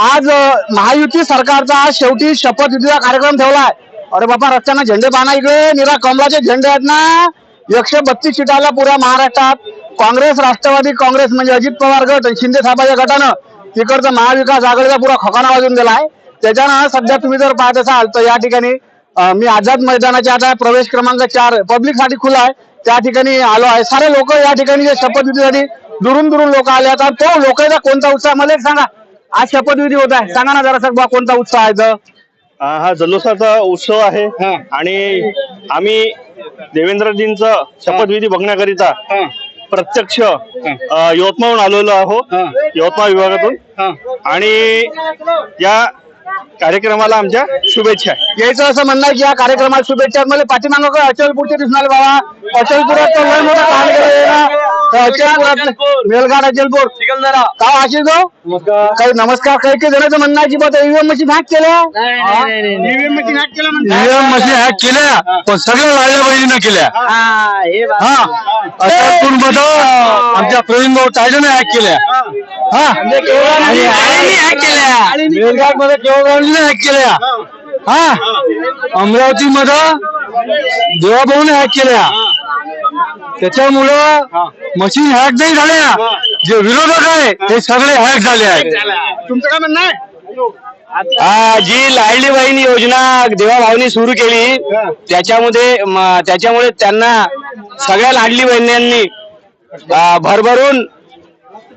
आज महायुती सरकारचा आज शेवटी शपथविधीचा कार्यक्रम ठेवलाय. अरे बाबा रस्त्यानं झेंडे पाहना इकडे निरा कमलाचे झेंडे आहेत ना. एकशे बत्तीस सीटाला पुऱ्या महाराष्ट्रात काँग्रेस राष्ट्रवादी काँग्रेस म्हणजे अजित पवार गट शिंदे साहेबाच्या गटानं तिकडचं महाविकास आघाडीचा पुरा खकाना वाजून दिलाय त्याच्यानं सध्या तुम्ही जर पाहत असाल तर या ठिकाणी मी आझाद मैदानाच्या आता प्रवेश क्रमांक चार पब्लिकसाठी खुला आहे. त्या ठिकाणी आलो आहे. सारे लोक या ठिकाणी जे शपथविधीसाठी दुरून दुरून लोक आले आता तो लोकांचा कोणता उत्साह मला एक सांगा. आज शपथविधी होत आहे. सांगा ना जरा बा कोणता उत्साह आहे तर हा हा जल्लोषाचा उत्सव आहे. आणि आम्ही देवेंद्रजींचा शपथविधी बघण्याकरिता प्रत्यक्ष अ, यवतमाळहून आलेलो आहोत यवतमाळ विभागातून. आणि या कार्यक्रमाला आमच्या शुभेच्छा यायचं असं म्हणणं आहे की या कार्यक्रमात शुभेच्छा. मला पाठीमागं अचलपूरचे दिसणार बाबा. अचलपुरात तर लय मोठं काम केलंय ना. तर अचलपुरात मेलघाट अचलपूर का जो काही नमस्कार काही काही जणांचं म्हणणं आहे की बा ईव्हीएम मशीन हॅक केल्या? ईव्हीएम मशीन हॅक केल्या ईव्हीएम मशीन हॅक केल्या पण सगळ्या लाडल्या बहिणीनं केल्या. हा अचलपूरमध्ये आमच्या प्रवीण भाऊ तायडनं हॅक केल्या. हा. आणि हॅक केल्या. मध्ये केवळगावने हॅक केल्या. हा. अमरावती मध्ये देवाभाऊने हॅक केल्या. त्याच्यामुळं मशीन हॅक नाही झाल्या. जे विरोधक आहे ते सगळे हॅक झाले आहेत. तुमचं काय म्हणणं आहे? हा, जी लाडली बहीण योजना देवाभाऊनी सुरू केली त्याच्यामध्ये म- त्याच्यामुळे त्यांना सगळ्या लाडली बहिणींनी भरभरून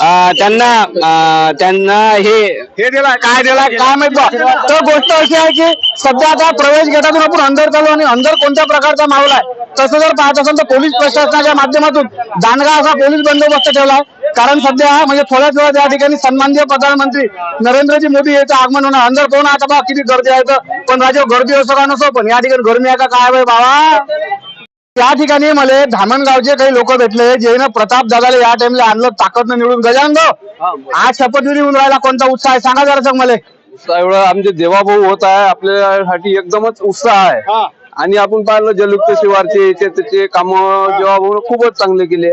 अ, त्यांना त्यांना हे हे दिला काय दिला? काय माहीत बा. तर गोष्ट अशी आहे की सध्या आता प्रवेश गेटातून आपण अंदर चालू आणि अंदर कोणत्या प्रकारचा माहोल आहे? तसं जर पाहत असाल तर पोलीस प्रशासनाच्या माध्यमातून दांडगा असा पोलीस बंदोबस्त ठेवला आहे. कारण सध्या म्हणजे थोड्याच वेळात या ठिकाणी सन्माननीय प्रधानमंत्री नरेंद्रजी मोदी याचं आगमन होणार. अंदर कोण आता बा किती गर्दी आहे तर पण राजे गर्दी असो का नसो पण या ठिकाणी गरमी आहे का काय आहे बाबा? त्या ठिकाणी मला धामणगावचे काही लोक भेटले जे ना प्रताप दादाला या टाइमला आणलं ताकदनं निवडून गजानन भाऊ, आज शपथविधी होऊन राहिला कोणता उत्साह आहे? सांगा जरा सांग मला. एवढं आमचे देवाभाऊ होत आहे आपल्यासाठी एकदमच उत्साह आहे. आणि आपण पाहिलं जलयुक्त शिवारचे याचे त्याचे काम देवाभाऊ खूपच चांगले केले.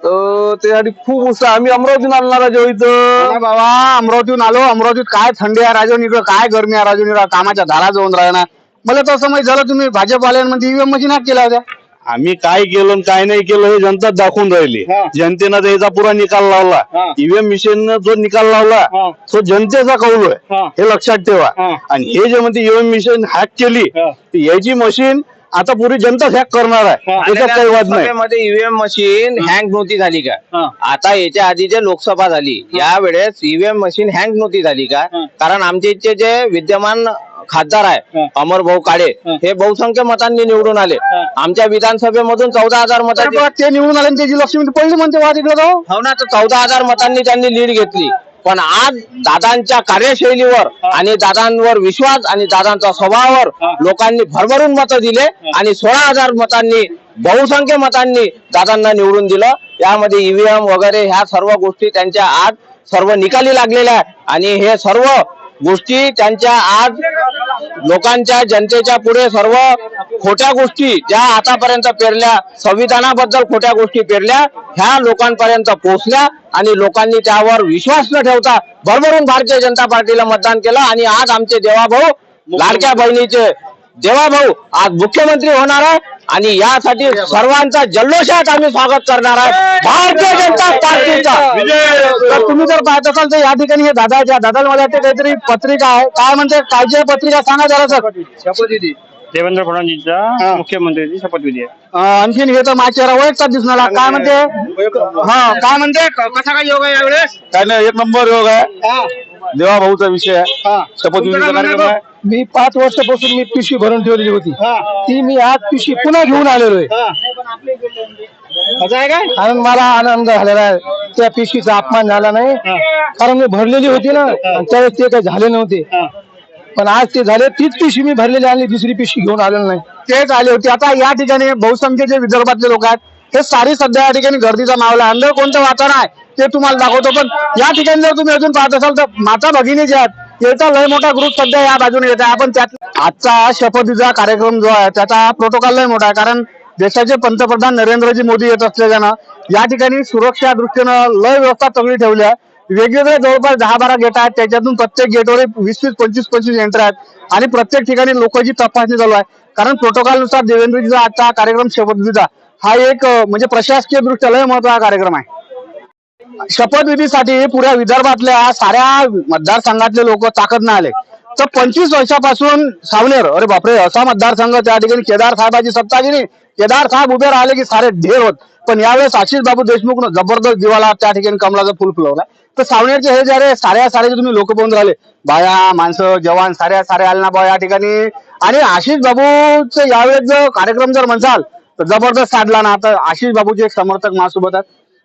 तर त्यासाठी खूप उत्साह. आम्ही अमरावतीहून आणणार आहे इथं. बाबा अमरावतीहून आलो. अमरावतीत काय थंडी आहे राजून इकडं काय गरमी आहे इकडं कामाच्या धारा जाऊन राहणार मला तर असं माहीत झालं तुम्ही भाजपवाल्यांमध्ये ईव्हीएम मशीन हॅक केल्या होत्या. आम्ही काय केलं आणि काय नाही केलं हे जनता दाखवून राहिली. जनतेनं त्याचा पुरा निकाल लावला. ईव्हीएम मिशन जो निकाल लावला तो जनतेचा कौल आहे. हे. लक्षात ठेवा. आणि हे जे म्हणते ईव्हीएम मिशन हॅक केली तर याची मशीन आता पुरी जनता हॅक करणार आहे. त्याच्यात काही वाद नाही. मध्ये ईव्हीएम मशीन हँग नव्हती झाली का? आता याच्या आधी जे लोकसभा झाली या वेळेस ईव्हीएम मशीन हँग नव्हती झाली का? कारण आमच्या इथचे जे विद्यमान खासदार आहे अमर भाऊ काळे हे. बहुसंख्य मतांनी निवडून आले. आमच्या विधानसभेमधून चौदा हजार बा ते निवडून आले आणि त्याची लक्ष्मी पहिली म्हणते हो ना तर चौदा हजार मतांनी त्यांनी लीड घेतली. पण आज दादांच्या कार्यशैलीवर आणि दादांवर विश्वास आणि दादांच्या स्वभावावर लोकांनी भरभरून मतं दिले आणि सोळा हजार मतांनी बहुसंख्य मतांनी दादांना निवडून दिलं. यामध्ये ईव्हीएम वगैरे ह्या सर्व गोष्टी त्यांच्या आज सर्व निकाली लागलेल्या आहेत. आणि हे सर्व गोष्टी त्यांच्या आज लोकांच्या जनतेच्या पुढे सर्व खोट्या गोष्टी ज्या आतापर्यंत पेरल्या संविधानाबद्दल खोट्या गोष्टी पेरल्या ह्या लोकांपर्यंत पोहोचल्या आणि लोकांनी त्यावर विश्वास न ठेवता भरभरून भारतीय जनता पार्टीला मतदान केलं आणि आज आमचे देवाभाऊ लाडक्या बहिणीचे देवाभाऊ आज मुख्यमंत्री होणार आहे आणि यासाठी सर्वांचा जल्लोषात आम्ही स्वागत करणार आहे. भारतीय जनता पार्टीचा. तर तुम्ही जर पाहत असाल तर या ठिकाणी हे दादा ज्या दादाला मला वाटते काहीतरी पत्रिका आहे. काय म्हणते? काय जे पत्रिका सांगा जरा सर. देवेंद्र फडणवीसचा मुख्यमंत्र्यांची शपथविधी आहे. आणखीन हे तर माझ्या चेहरा ओळखतात दिसणार काय म्हणते? हा काय म्हणते? क- कसा काय योग आहे यावेळेस? काय नाही एक नंबर योग आहे. देवा भाऊचा विषय आहे. शपथविधीचा कार्यक्रम आहे. मी पाच वर्षापासून मी पिशवी भरून ठेवलेली होती. ती मी आज पिशवी पुन्हा घेऊन आलेलो आहे. कारण मला आनंद झालेला आहे. त्या पिशवीचा अपमान झाला नाही. कारण मी भरलेली होती ना त्यावेळेस ते काही झाले नव्हते. पण आज ते झाले तीच पिशवी मी भरलेली आणि दुसरी पिशवी घेऊन आलेलो नाही. तेच आले होते. आता या ठिकाणी बहुसंख्य जे विदर्भातले लोक आहेत हे सारी सध्या या ठिकाणी गर्दीचा मावला आहे. अंदर कोणतं वातावरण आहे ते तुम्हाला दाखवतो. पण या ठिकाणी जर तुम्ही अजून पाहत असाल तर माता भगिनी जे आहेत याचा लय मोठा ग्रुप सध्या या बाजूने येत आहे. आपण त्यात आजचा शपथीचा कार्यक्रम जो आहे त्याचा प्रोटोकॉल लय मोठा आहे. कारण देशाचे पंतप्रधान नरेंद्रजी मोदी येत असल्यानं या ठिकाणी सुरक्षा दृष्टीनं लय व्यवस्था तगडी ठेवली आहे. वेगवेगळे जवळपास दहा बारा गेट आहेत. त्याच्यातून प्रत्येक गेटवर वीस वीस पंचवीस पंचवीस एंटर आहेत. आणि प्रत्येक ठिकाणी लोकांची तपासणी चालू आहे. कारण प्रोटोकॉलनुसार देवेंद्रजीचा आजचा कार्यक्रम शपथविधीचा हा एक म्हणजे प्रशासकीय दृष्ट्या लय महत्त्वाचा कार्यक्रम आहे. शपथविधीसाठी पुऱ्या विदर्भातल्या साऱ्या मतदारसंघातले लोक ताकदनं आले. तर पंचवीस वर्षापासून सावनेर अरे बापरे असा मतदारसंघ त्या ठिकाणी केदार साहेबाची सत्ता गेली केदार साहेब उभे राहिले की सारे ढेर होत. पण यावेळेस आशिष बाबू देशमुख जबरदस्त दिवाला त्या ठिकाणी कमलाचं फुल फुलवला. तर सावनेरचे हे जे साऱ्या साऱ्याचे तुम्ही लोक पाहून राहिले. बाया माणसं जवान साऱ्या साऱ्या आले ना बा या ठिकाणी. आणि आशिष बाबूचं यावेळेस जर कार्यक्रम जर म्हणसाल तर जबरदस्त साधला ना. तर आशिष बाबूचे एक समर्थक माझ्यासोबत आहेत.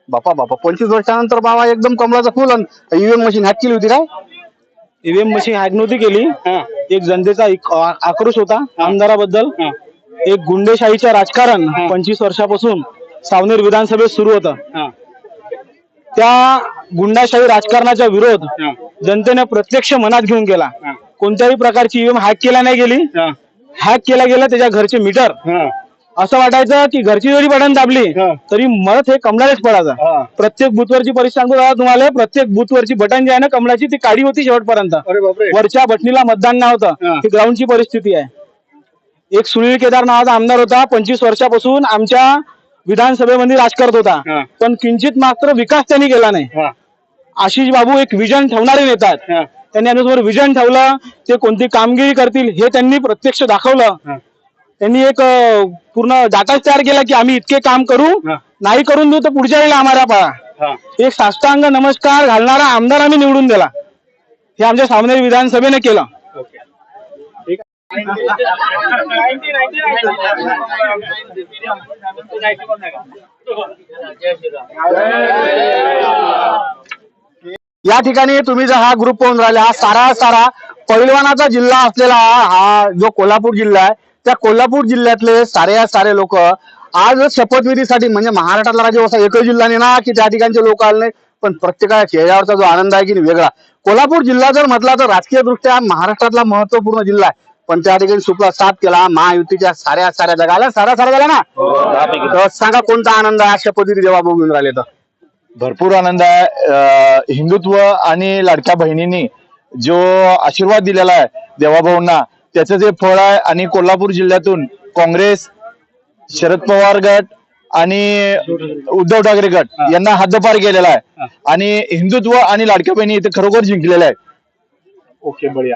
बापा बापा पंचवीस वर्षानंतर बाबा एकदम कमलाचं फुल ईव्हीएम मशीन हॅक केली होती काय? ईव्हीएम मशीन हॅक नव्हती केली. एक जनतेचा एक आ- आक्रोश होता आमदाराबद्दल. एक गुंडेशाहीचं राजकारण पंचवीस वर्षापासून सावनेर विधानसभेत सुरू होतं. त्या गुंडाशाही राजकारणाचा विरोध जनतेने प्रत्यक्ष मनात घेऊन गेला कोणत्याही प्रकारची ईव्हीएम हॅक केल्या नाही गेली. हॅक केल्या गेल्या त्याच्या घरचे मीटर. असं वाटायचं की घरची जरी बटन दाबली तरी मत हे कमळालाच पडायचं. प्रत्येक बुथवरची परिस्थिती सांगतो दादा तुम्हाला प्रत्येक बुथवरची बटन जी आहे ना कमळाची ती काडी होती शेवटपर्यंत. वरच्या बटणीला मतदान नव्हतं ही. ग्राउंडची परिस्थिती आहे. एक सुनील केदार नावाचा आमदार होता पंचवीस वर्षापासून आमच्या विधानसभेमध्ये राज करत होता पण किंचित मात्र विकास त्यांनी केला नाही. आशिष बाबू एक विजन ठेवणारे नेता आहेत. त्यांनी अनुसार विजन ठेवलं ते कोणती कामगिरी करतील हे त्यांनी प्रत्यक्ष दाखवलं. त्यांनी एक पूर्ण डाटाच तयार केला की आम्ही इतके काम करू. नाही करून देऊ तर पुढच्या वेळेला आम्हाला पळा एक साष्टांग नमस्कार घालणारा आमदार आम्ही निवडून दिला. हे आमच्या सावनेर विधानसभेने केलं. या ठिकाणी तुम्ही जर हा ग्रुप पाहून राहिले हा सारा सारा पैलवानाचा जिल्हा असलेला हा जो कोल्हापूर जिल्हा आहे त्या कोल्हापूर जिल्ह्यातले सारे सारे लोक आज शपथविधीसाठी म्हणजे महाराष्ट्रातला राज्य असा एकही जिल्हा नाही ना की त्या ठिकाणचे लोक आले नाही पण प्रत्येकाच्या चेहऱ्यावरचा जो आनंद आहे की वेगळा. कोल्हापूर जिल्हा जर म्हटला तर राजकीय दृष्ट्या महाराष्ट्रातला महत्त्वपूर्ण जिल्हा आहे. पण त्या ठिकाणी सुपला साथ केला महायुतीच्या साऱ्या साऱ्या जगाला सारा सारा झाला ना. तर सांगा कोणता आनंद आहे? शपथविधी जेव्हा बघून राहिले तर. भरपूर आनंद आहे. हिंदुत्व आणि लाडक्या बहिणींनी जो आशीर्वाद दिलेला आहे देवाभाऊंना त्याचं जे फळ आहे आणि कोल्हापूर जिल्ह्यातून काँग्रेस शरद पवार गट आणि उद्धव ठाकरे गट यांना हद्दपार केलेला आहे. आणि हिंदुत्व आणि लाडक्या बहिणी इथे खरोखर जिंकलेल्या आहेत. ओके बढिया.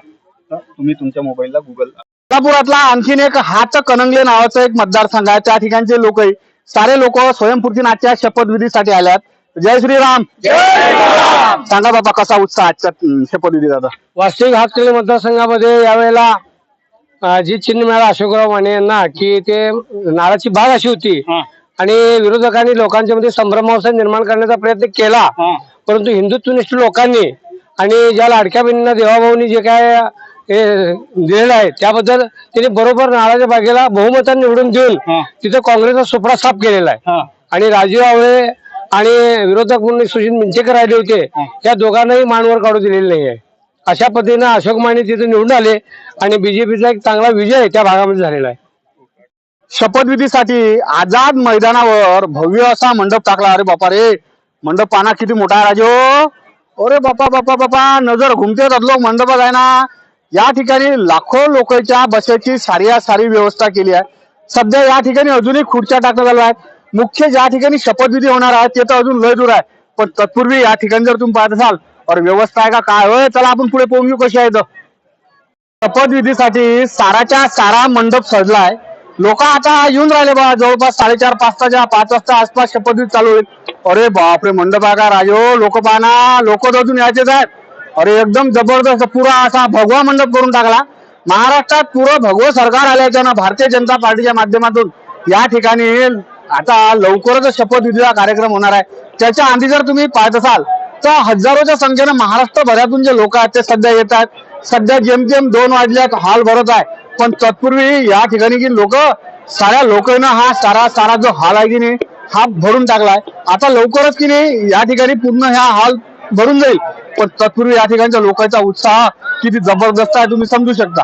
तुम्ही तुमच्या मोबाईलला गुगल कोल्हापुरातला आणखीन एक हात कनंगले नावाचा एक मतदारसंघ आहे. त्या ठिकाणचे लोकही सारे लोक स्वयंपूर्ती आजच्या शपथविधीसाठी आल्यात. जय श्रीराम! सांगा बाबा कसा उत्साह आजच्या अं, शपथविधीचा आता? वास्तविक हातकर्ली मतदारसंघामध्ये यावेळेला जी चिन्ह मिळाला अशोकराव माने यांना की ते नाराची बाग अशी होती. आणि विरोधकांनी लोकांच्या मध्ये संभ्रमावस्था निर्माण करण्याचा प्रयत्न केला. परंतु हिंदुत्वनिष्ठ लोकांनी आणि ज्या लाडक्या बहिणींना देवाभाऊनी जे काय हे दिलेलं आहे त्याबद्दल त्यांनी बरोबर नाळाच्या बागेला बहुमताने निवडून देऊन तिथं काँग्रेसचा सुपडा साफ केलेला आहे. आणि राजीव आवळे आणि विरोधक म्हणून सुशील मिंचेकर राहिले होते. त्या दोघांनाही मानवर काढू दिलेले नाही आहे अशा पद्धतीनं अशोक माने तिथे निवडून आले आणि बीजेपीचा एक चांगला विजय त्या भागामध्ये झालेला आहे. शपथविधीसाठी आझाद मैदानावर भव्य असा मंडप टाकला. अरे बापा रे मंडप पाना किती मोठा आहे राजो हो. अरे बापा बापा बापा नजर घुमते लोक मंडपात आहे ना. या ठिकाणी लाखो लोकांच्या बसेची साऱ्या सारी व्यवस्था केली आहे. सध्या या ठिकाणी अजूनही खुर्च्या टाकण्यात आल्या आहेत. मुख्य ज्या ठिकाणी शपथविधी होणार आहे ते तर अजून लय दूर आहे. पण तत्पूर्वी या ठिकाणी जर तुम्ही पाहत असाल और व्यवस्था आहे का? काय? होय चला आपण पुढे पाहून घेऊ कशी आहे शपथविधीसाठी साराच्या सारा मंडप सजलाय. लोक आता येऊन राहिले बा जवळपास साडेचार पाच ताच्या पाच वाजता आसपास शपथविधी चालू होईल. अरे बापरे मंडप आहे का राजो? लोक पाहना लोक अजून यायचेच आहेत. अरे एकदम जबरदस्त पुरा असा भगवा मंडप करून टाकला. महाराष्ट्रात पुरं भगवं सरकार आल्याच्या ना भारतीय जनता पार्टीच्या माध्यमातून. या ठिकाणी आता लवकरच शपथविधीचा कार्यक्रम होणार आहे. त्याच्या आधी जर तुम्ही पाहत असाल तर हजारोच्या संख्येनं महाराष्ट्रभरातून जे लोक आहेत ते सध्या येत आहेत. सध्या जेमतेम दोन वाजल्यात हॉल भरत आहे. पण तत्पूर्वी या ठिकाणी की लोक साऱ्या लोकांना हा सारा सारा जो हॉल आहे की नाही हा भरून टाकलाय. आता लवकरच की नाही या ठिकाणी पूर्ण ह्या हॉल भरून जाईल. पण तत्पूर्वी या ठिकाणच्या लोकांचा उत्साह किती जबरदस्त आहे तुम्ही समजू शकता.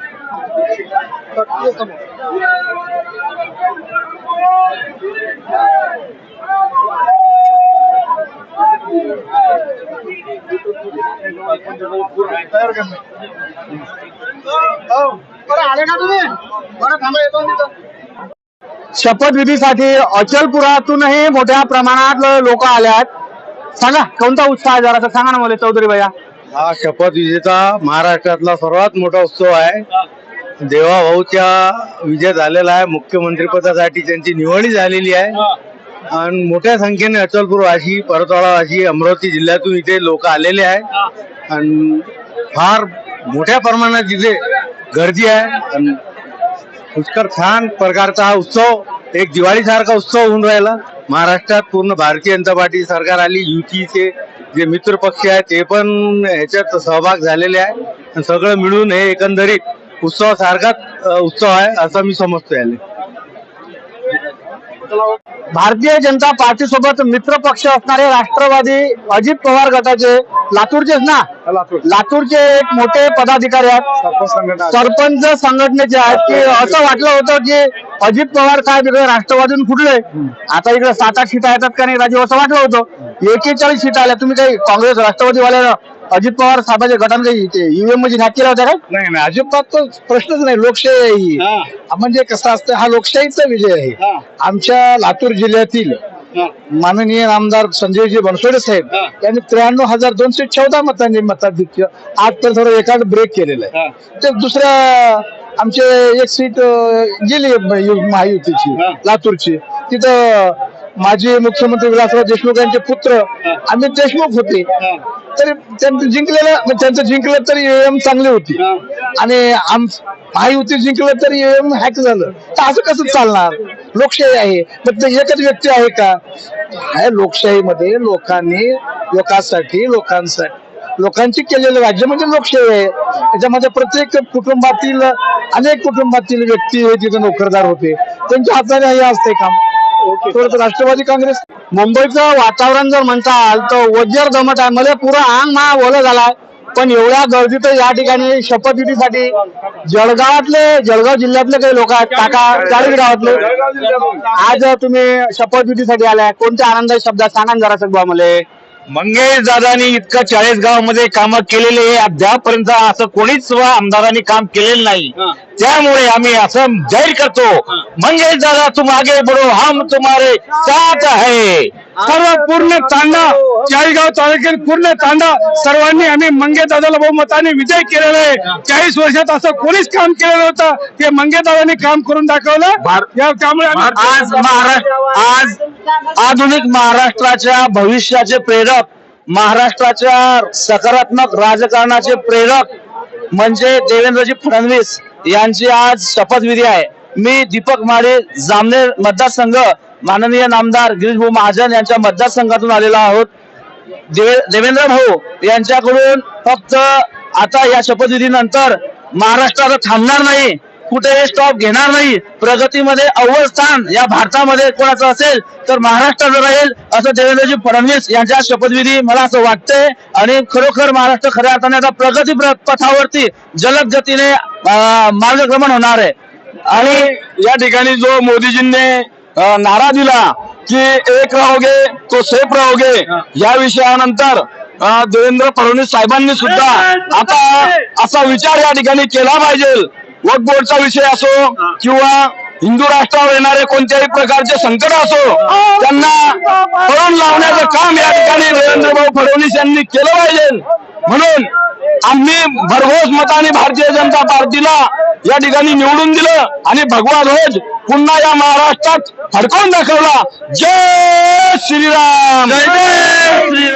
शपथविधीसाठी अचलपुरातूनही मोठ्या प्रमाणात लोक आल्यात सांगा कोणता उत्साह आहे जरा सांगा ना मला चौधरी भैया. हा शपथविधीचा महाराष्ट्रातला सर्वात मोठा उत्सव आहे. देवाभाऊच्या विजय झालेला आहे. मुख्यमंत्री पदासाठी त्यांची निवडी झालेली आहे. आणि मोठ्या संख्येने अचलपूर वाशी परतवाडा वाशी अमरावती जिल्ह्यातून इथे लोक आलेले आहे आणि फार मोठ्या प्रमाणात इथे गर्दी आहे. आणि पुष्कर छान प्रकारचा हा उत्सव एक दिवाळी सारखा उत्सव होऊन राहिला. महाराष्ट्रात पूर्ण भारतीय जनता पार्टी सरकार आली युतीचे जे मित्र पक्ष आहेत ते पण ह्याच्यात सहभाग झालेले आहे. आणि सगळं मिळून हे एकंदरीत उत्सव सारखाच अ, उत्सव आहे असं मी समजतो याले. भारतीय जनता पार्टी सोबत मित्र पक्ष असणारे राष्ट्रवादी अजित पवार गटाचे लातूरचेच ना? लातूरचे एक मोठे पदाधिकारी आहेत. सरपंच संघटनेचे आहेत की असं वाटलं होतं की अजित पवार साहेब इकडे राष्ट्रवादीतून फुटले. आता इकडे सात आठ सीटा येतात का नाही राजू असं वाटलं होतं. एकेचाळीस सीटा आल्या. तुम्ही काही काँग्रेस राष्ट्रवादीवाल्या अजित पवार साहेबांच्या गटाने काही ईव्हीएममध्ये हॅक केला होता काय नाही नाही अजिबात तो प्रश्नच नाही लोकशाही आहे ही. म्हणजे कसं असतं हा लोकशाहीचा विजय आहे. आमच्या लातूर जिल्ह्यातील माननीय आमदार संजयजी बनसोडे साहेब यांनी त्र्याण्णव हजार दोनशे चौदा मतांनी मताधिक्य आज तर थोडं एकाड ब्रेक केलेलं आहे. ते दुसऱ्या आमचे एक सीट अं, गेली महायुतीची लातूरची. तिथं माजी मुख्यमंत्री विलासराव देशमुख यांचे पुत्र अमित देशमुख होते. तरी त्यांचं जिंकलेलं त्यांचं जिंकलं तरी एम चांगली होती. आणि आम महायुती जिंकलं तरी एम हॅक झालं. तर असं कसं चालणार? लोकशाही आहे. पण ते एकच व्यक्ती आहे का? लोकशाहीमध्ये लोकांनी लोकांसाठी लोकांसाठी लोकांची केलेलं राज्य म्हणजे लोकशाही आहे. त्याच्यामध्ये प्रत्येक कुटुंबातील अनेक कुटुंबातील व्यक्ती हे तिथे नोकरदार होते. त्यांच्या हाताने हे असते काम. थोडस राष्ट्रवादी काँग्रेस. मुंबईचं वातावरण जर म्हणताल तर वज्र दमट आहे. मला पुरा अंग मा ओलं झालाय पण एवढ्या गर्दीत या ठिकाणी शपथविधीसाठी जळगावातले जळगाव जिल्ह्यातले काही लोक आहेत. काका चाळीस गावातले. आज तुम्ही शपथविधीसाठी आलाय. कोणत्या आनंदाच्या शब्दात सांगा जरा सगळं मला मंगेश दादानी इतकं चाळीस गावमध्ये काम केलेले अद्यापर्यंत असं कोणीच आमदारांनी काम केलेलं नाही त्यामुळे आम्ही असं जाहीर करतो मंगेश दादा तुम आगे बढो हम तुम्हारे साथ है. सर्व पूर्ण तांडा चाळीसगाव तालुक्यात पूर्ण तांडा सर्वांनी आम्ही मंगे दादाला बहुमताने विजय केलेला आहे. चाळीस वर्षात असं कोणीच काम केलं नव्हतं. ते मंगे दादांनी काम करून दाखवलं. त्यामुळे आज महाराष्ट्र आज आधुनिक महाराष्ट्राच्या भविष्याचे प्रेरक महाराष्ट्राच्या सकारात्मक राजकारणाचे प्रेरक म्हणजे देवेंद्रजी फडणवीस यांची आज शपथविधी आहे. मी दीपक माळे जामनेर मतदारसंघ माननीय नामदार गिरीशभाऊ महाजन यांच्या मतदारसंघातून आलेलो आहोत. देवे देवेंद्र भाऊ यांच्याकडून फक्त आता या शपथविधीनंतर महाराष्ट्राला थांबणार नाही. कुठेही स्टॉप घेणार नाही. प्रगतीमध्ये अव्वल स्थान या भारतामध्ये कोणाचं असेल तर महाराष्ट्राचं राहील असं देवेंद्रजी फडणवीस यांच्या शपथविधी मला असं वाटतंय. आणि खरोखर महाराष्ट्र खऱ्या अर्थाने आता प्रगती प्र- पथावरती जलद गतीने मार्गक्रमण होणार आहे. आणि या ठिकाणी जो मोदीजींनी नारा दिला की एक रहोगे तो सेफ रहोगे या विषयानंतर देवेंद्र फडणवीस साहेबांनी सुद्धा आता असा विचार या ठिकाणी केला पाहिजे. वक्फ बोर्डचा विषय असो किंवा हिंदू राष्ट्रावर येणारे कोणत्याही प्रकारचे संकट असो त्यांना पळून लावण्याचं काम या ठिकाणी देवेंद्रभाऊ फडणवीस यांनी केलं पाहिजे. म्हणून आम्ही भरघोस मताने भारतीय जनता पार्टीला या ठिकाणी निवडून दिलं आणि भगवा ध्वज पुन्हा या महाराष्ट्रात फडकवून दाखवला. जय श्रीराम!